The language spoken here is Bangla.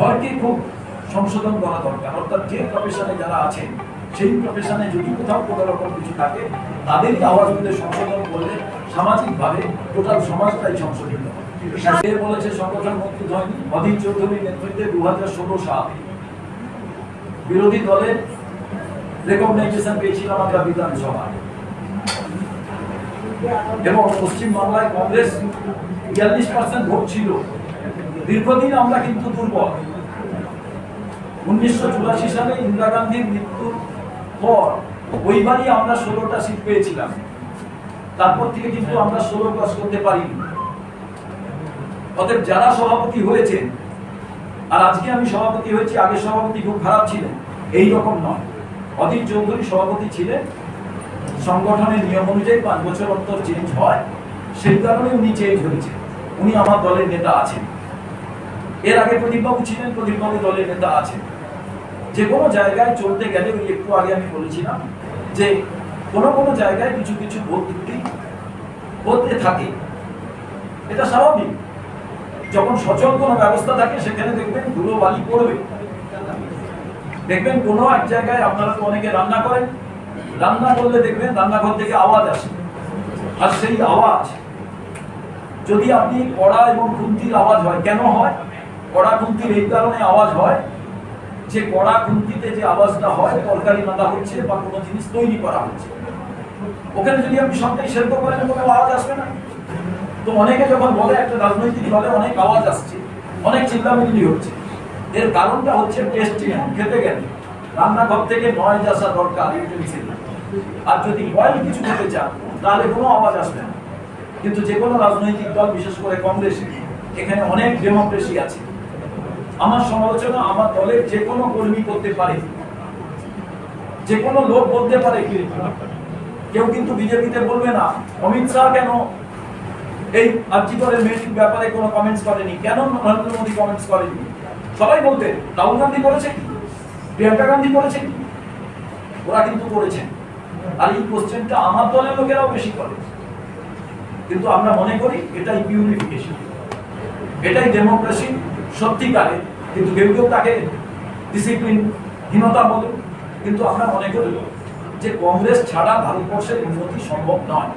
ঘরকে খুব সংশোধন করা দরকার। অর্থাৎ যে প্রফেশনে যারা আছেন সেই প্রফেশনে যদি কোথাও কোনো রকম কিছু থাকে তাদেরই আওয়াজগুলো সংশোধন করলে সামাজিকভাবে টোটাল সমাজটাই সংশোধিত হবে। সে বলেছে সংগঠন মুক্তি হয়নি অধীর চৌধুরীর নেতৃত্বে দু হাজার ষোলো সাল বিরোধী দলের রেকগনাইজেশন পেয়েছিলাম আমরা বিধানসভায়। এবং পশ্চিমবাংলায় কংগ্রেস বিয়াল্লিশ পার্সেন্ট ভোট ছিল। দীর্ঘদিন আমরা কিন্তু দুর্বল। উনিশশো চুরাশি সালে ইন্দিরা গান্ধীর মৃত্যুর পর ওইবারই আমরা ষোলোটা সিট পেয়েছিলাম। তারপর থেকে কিন্তু আমরা ষোলো ক্রস করতে পারিনি। অতএব যারা সভাপতি হয়েছেন, আর আজকে আমি সভাপতি হয়েছি আগে সভাপতি খুব খারাপ ছিলেন, এই রকম নয়। অধীর চৌধুরী সভাপতি ছিলেন। সংগঠনের নিয়ম অনুযায়ী পাঁচ বছর অন্তর চেঞ্জ হয়। সেই কারণে উনি চেঞ্জ হয়েছে উনি আমার দলের নেতা আছেন। এর আগে প্রদীপবাবু ছিলেন, প্রদীপবাবু দলের নেতা আছেন। যে কোনো জায়গায় চলতে গেলে ওই একটু আগে আমি বলেছিলাম যে কোনো কোনো জায়গায় কিছু কিছু ভোট ত্রুটি থাকে। এটা স্বাভাবিক। যখন সচল কোনো ব্যবস্থা থাকে, সেখানে দেখবেন ধুলো বালি পড়বে। দেখবেন কোনো এক জায়গায় আপনারা তো অনেকে রান্না করেন। রান্না করলে দেখবেন রান্নাঘর থেকে আওয়াজ আসে। আর সেই আওয়াজ যদি আপনি কড়া এবং খুন্তির আওয়াজ হয়, কেন হয়? কড়া খুন্তির এই কারণে আওয়াজ হয় যে কড়া খুন্তিতে যে আওয়াজটা হয়, তরকারি রান্না হচ্ছে বা কোনো জিনিস তৈরি করা হচ্ছে। ওখানে যদি আপনি সবটাই সেদ্ধ করেন কোনো আওয়াজ আসবে না। তো অনেকে যখন বলে, একটা রাজনৈতিক দলে অনেক আওয়াজ আসছে, অনেক চিল্লামিল্লি হচ্ছে। এর কারণটা হচ্ছে টেস্টি খেতে গেলে। রান্নাঘর থেকে নয়েজ আসা দরকার আর যদি বয়েল কিছু খেতে চান, তাহলে কোনো আওয়াজ আসবে না। কিন্তু যে কোনো রাজনৈতিক দল, বিশেষ করে কংগ্রেসে, এখানে অনেক ডেমোক্রেসি আছে। আমার সমালোচনা আমার দলের যে কোনো কর্মী করতে পারে। যে কোনো লোক বলতে পারে কেউ কিন্তু বিজেপিতে বলবে না। অমিত শাহ কেন এই আর্জিকরের মেয়েটির ব্যাপারে কোনো কমেন্টস করেনি? কেন নরেন্দ্র মোদী কমেন্টস করেনি? সবাই বলতে, রাহুল গান্ধী করেছে কি? প্রিয়াঙ্কা গান্ধী করেছে কি? ওরা কিন্তু করেছেন আর এই কোশ্চেনটা আমার দলের লোকেরাও বেশি করে। কিন্তু আমরা মনে করি এটাই পিউরিফিকেশন এটাই ডেমোক্রেসি সত্যিকারে কিন্তু কেউ কেউ তাকে ডিসিপ্লিন হীনতা বলুন কিন্তু আমরা মনে করি যে কংগ্রেস ছাড়া ভারতবর্ষের উন্নতি সম্ভব নয়।